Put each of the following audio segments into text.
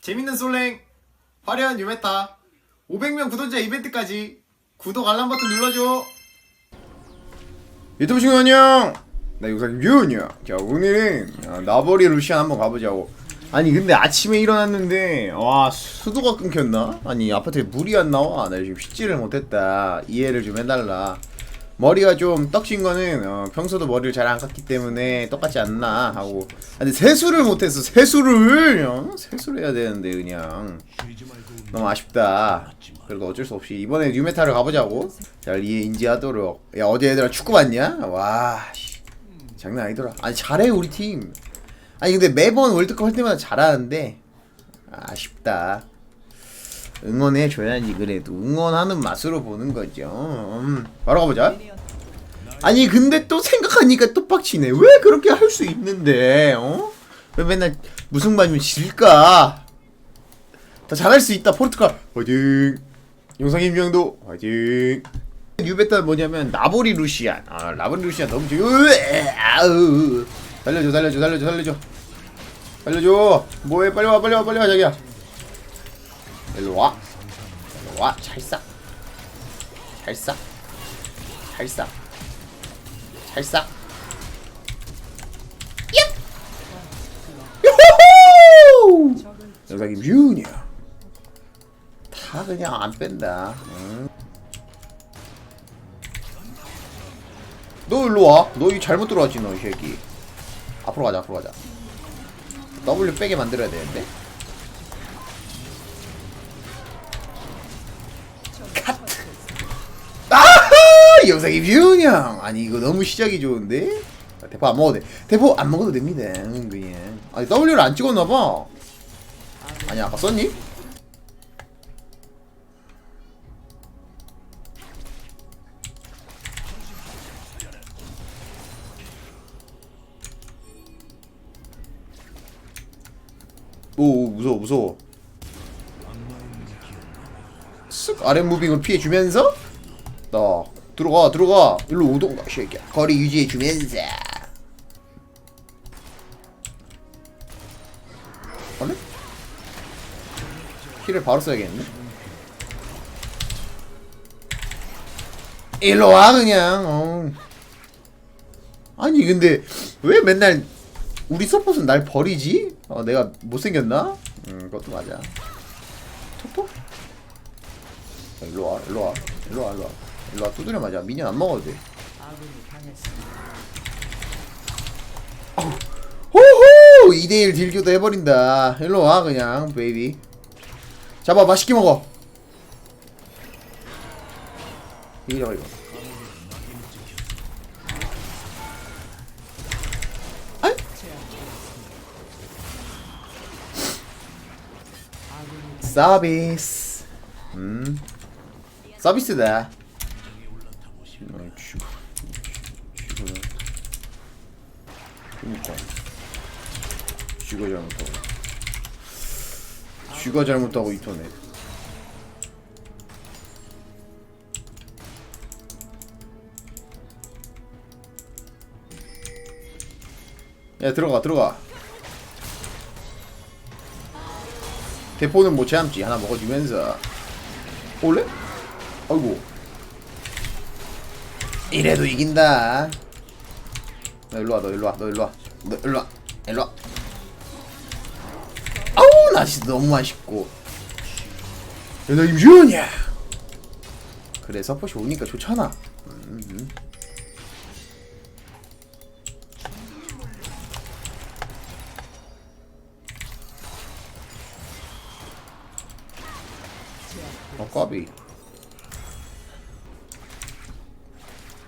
재밌는 솔랭, 화려한 유메타, 500명 구독자 이벤트까지 구독 알람 버튼 눌러줘. 유튜브 친구 안녕. 나 요상 유은이야. 자 오늘은 아, 나버리 루시안 한번 가보자고. 아니 근데 아침에 일어났는데 와 수도가 끊겼나? 아니 아파트에 물이 안 나와. 나 지금 씻지를 못했다. 이해를 좀 해달라. 머리가 좀 떡진 거는 어, 평소도 머리를 잘 안 깎기 때문에 똑같지 않나 하고. 아, 근데 세수를 못했어 세수를 어? 세수를 해야 되는데 그냥. 너무 아쉽다. 그래도 어쩔 수 없이 이번에 뉴메타를 가보자고. 잘 이해 인지하도록. 야 어제 얘들아 축구 봤냐? 와 씨, 장난 아니더라. 아니 잘해 우리 팀. 아니 근데 매번 월드컵 할 때마다 잘하는데. 아쉽다 응원해 줘야지 그래도 응원하는 맛으로 보는 거죠. 음, 바로 가보자. 아니 근데 또 생각하니까 또 빡치네. 왜 그렇게 할 수 있는데? 어? 왜 맨날 무슨 반이면 질까? 더 잘할 수 있다. 포르투갈 화이팅. 용상 임명도 화이팅. 뉴베타 뭐냐면 나보리 루시안. 아 나보리 루시안 너무 좋. 달려줘 달려줘 달려줘 달려줘. 달려줘. 뭐해 빨리 와 빨리 와 빨리 와 자기야. 일로 와. 일로 와. 잘 싸. 잘 싸. 잘 싸. 잘 싸. 요호! 여기 뮤니야. 다 그냥 안 뺀다. 응. 너 일로 와. 너 이 잘못 들어왔지 너 이 새끼. 앞으로 가자. 앞으로 가자. W 빼게 만들어야 되는데. 아하! 영상이 뷰냥! 아니 이거 너무 시작이 좋은데? 아, 대포 안 먹어도 돼. 대포 안 먹어도 됩니다. 음, 그냥. 아니 W를 안 찍었나봐. 아니 아까 썼니? 오, 오 무서워 무서워 쓱 아랫 무빙을 피해주면서 나 들어가 들어가 일로 오동가 새끼야 거리 유지해주면서 원래? 힐을 바로 써야겠네 일로 와 그냥 어. 아니 근데 왜 맨날 우리 서폿은 날 버리지? 어 내가 못생겼나? 음 그것도 맞아 토토? 야, 일로 와, 일로 와, 일로 와, 일로 와, 일로 와, 두드려 맞아. 미니언 안 먹어도 돼. 호호! 2대1 딜교도 해버린다. 일로 와, 그냥, 베이비. 잡아, 맛있게 먹어. 이거, 이거. 서비스. 음. 서비스다. 어, 죽어. 죽어. 그니까. 죽어 잘못하고. 죽어 잘못하고 이터네. 야 들어가 들어가. 대포는 뭐 제함지 하나 먹어주면서 올래? 아이고 이래도 이긴다 너 일로와 너 일로와 너 일로와 너 일로와 일로와 진짜 너무 맛있고 너 임준이야 그래 서폿이 오니까 좋잖아 음, 음. 어 까비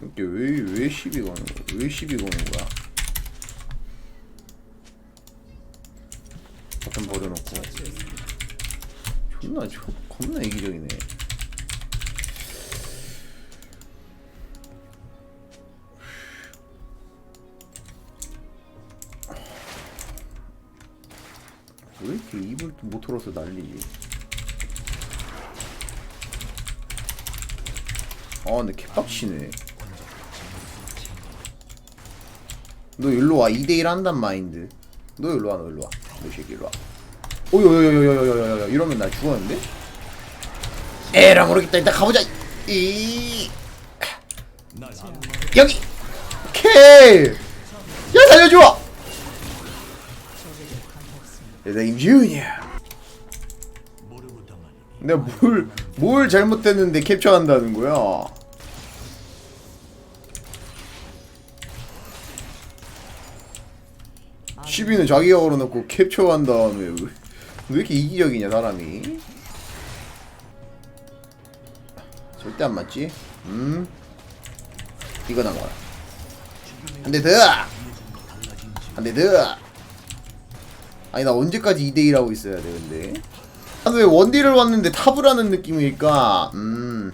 근데 왜왜 시비 거는 거야? 왜 시비 거는 거야? 버튼 버려놓고 존나 저, 겁나 이기적이네. 왜 이렇게 입을 못 털어서 난리지? 아 근데 개빡치네. 너 일로 와. 2대1 한단 마인드. 너 일로 와 너 일로 와 너 새끼 일로 와 오요요요요요요요 이러면 나 죽었는데? 에라 모르겠다 일단 가보자. 이. 여기. 오케이 야 살려줘. 내생임 유니야 내가 뭘, 뭘 잘못했는데 캡처한다는 거야? 시비는 자기가 걸어놓고 캡처한 다음에 왜 이렇게 이기적이냐 사람이? 절대 안 맞지? 음. 이거 나와라 한대 더! 한대 더! 아니 나 언제까지 2대1 하고 있어야 돼 근데? 아니 왜 원딜을 왔는데 탑을 하는 느낌일까? 음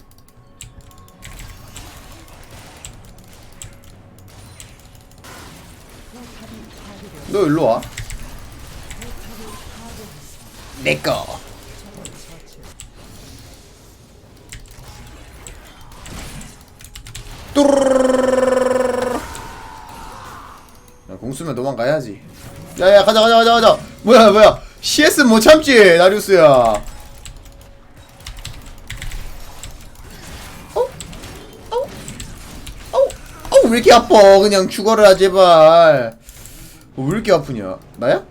너 일로와. 내꺼 공수면 도망가야지 야야 가자 가자 가자 가자 뭐야 뭐야 CS 못 참지 나리우스야 어? 어? 어? 어? 왜 이렇게 아파 그냥 죽어라 제발 어, 왜 이렇게 아프냐 나야?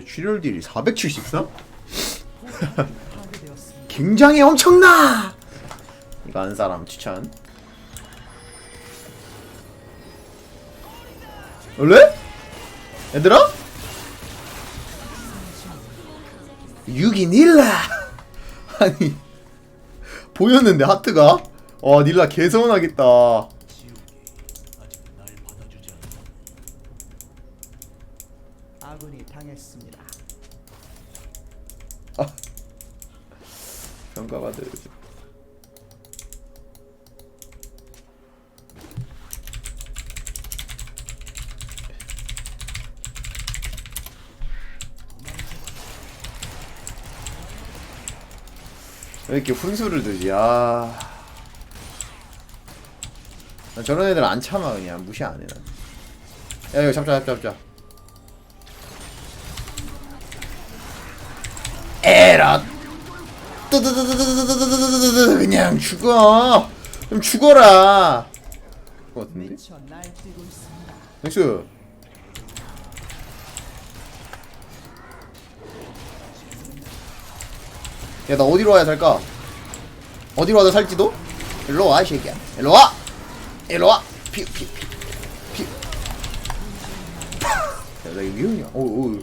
출혈 딜이 473? 파괴되었습니다. 굉장히 엄청나 이거 아는 사람 추천 원래? 얘들아? 6이 닐라 아니 보였는데 하트가 와 닐라 개서운하겠다 아군이 당했습니다. 평가받을 왜 이렇게 훈수를 두지 아 나 저런 애들 안 참아 그냥 무시 안 해. 난. 야 이거 잡자 잡자 잡자. 에라 뜨드드드드드드드드드드 그냥 죽어 좀 죽어라 그거 같은데 미쳐 날뛰고 있습니다. 나이스 야나 어디로 와야 살까 어디로 와야 살지도 일로 와이 새끼야 일로 와 일로 와 피우 피우 피우 피우 야 나 이거 위험이야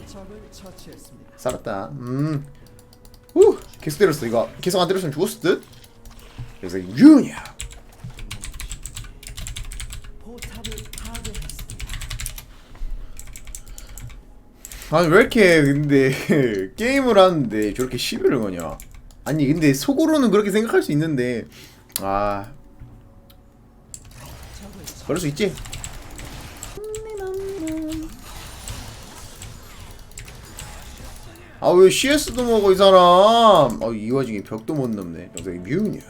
적을 처치했습니다. 살았다. 음. 후. 계속 때렸어. 이거 계속 안 때렸으면 죽었을 듯. 그래서 유냐. 아니 왜 이렇게 근데 게임을 하는데 저렇게 시비를 거냐? 아니 근데 속으로는 그렇게 생각할 수 있는데 아 그럴 수 있지. 아 왜 CS도 먹어 이 사람? 아 이 와중에 벽도 못 넘네. 영상이 뮤냐.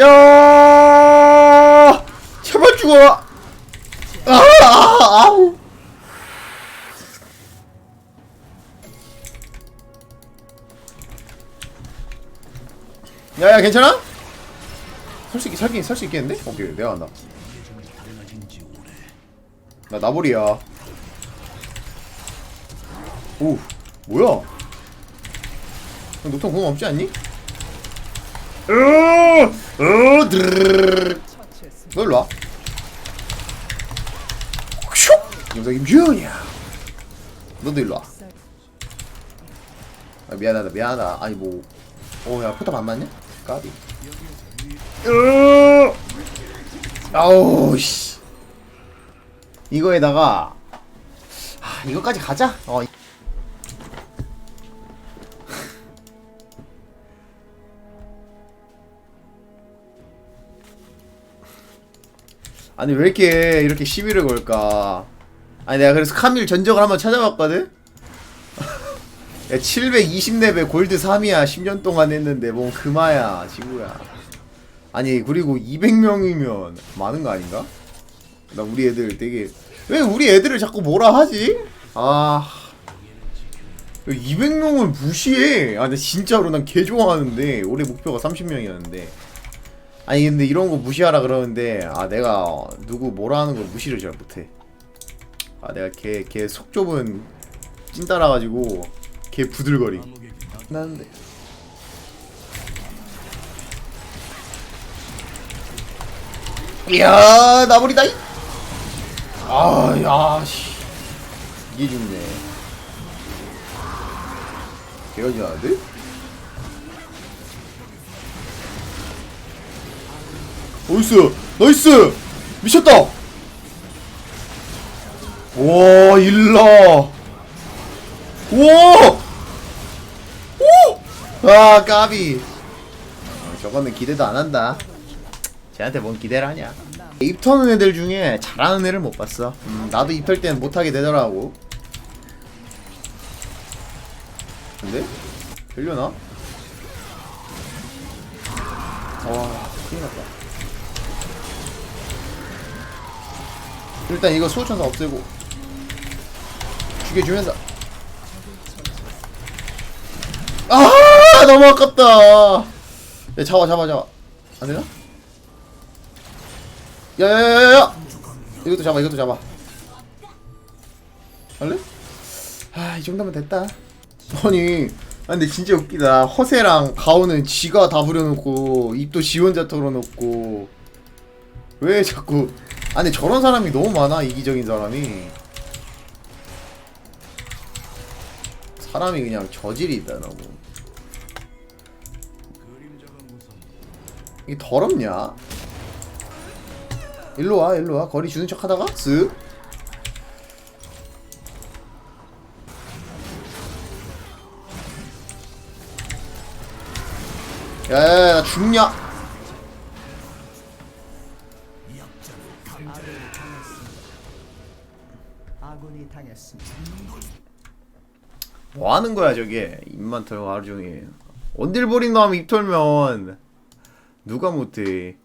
야 제발 죽어. 아, 아 아우. 야야 괜찮아? 살 수 있, 살긴 살 수 있겠는데? 오케이 내가 간다 나 나볼이야. 오 뭐야? 녹턴 공 없지 않니? 너 일로와. 슉! 영상이 뮤냐 너도 일로와. 쌀- 아, 미안하다 미안하다. 아니 뭐. 오야 포탑 안 맞냐? 까비. 으! 아우 씨 이거에다가 아 이거까지 가자. 어 아니 왜 이렇게 이렇게 시비를 걸까? 아니 내가 그래서 카밀 전적을 한번 찾아봤거든? 야 720렙에 골드 3이야. 10년 동안 했는데 뭔 그마야 친구야. 아니 그리고 200명이면 많은 거 아닌가? 나 우리 애들 되게 왜 우리 애들을 자꾸 뭐라 하지? 아. 200명을 무시해. 아 근데 진짜로 난 개 좋아하는데 올해 목표가 30명이었는데. 아니 근데 이런 거 무시하라 그러는데 아 내가 누구 뭐라 하는 걸 무시를 잘 못해. 아 내가 걔 걔 속 좁은 찐따라 가지고 걔 부들거리. 나는데. 이야 나버리다. 이 아 야 씨. 이게 죽네. 걔가 지나는데? 나이스! 나이스! 미쳤다! 와 일라! 우와 오! 아 까비. 어, 저거는 기대도 안 한다. 쟤한테 뭔 기대를 하냐 입터는 애들 중에 잘하는 애를 못 봤어 음, 나도 입털 때는 못하게 되더라고 근데? 별려나? 와 큰일 났다 일단 이거 수호천사 없애고 죽여주면서 아 너무 아깝다 야 잡아 잡아 잡아 안되나? 야야야야야. 이것도 잡아 이것도 잡아. 할래? 아이 정도면 됐다. 아니 아 근데 진짜 웃기다. 허세랑 가오는 지가 다 부려놓고 입도 지 혼자 털어놓고. 왜 자꾸. 아 근데 저런 사람이 너무 많아 이기적인 사람이. 사람이 그냥 저질이 있다 너무 이게 더럽냐? 일로 와 일로 와. 거리 주는 척 하다가. 쓱 야야야 나 죽냐. 뭐 하는 거야 저게? 입만 털고 하루 종일. 원딜 버린 다음에 입 털면 누가 못해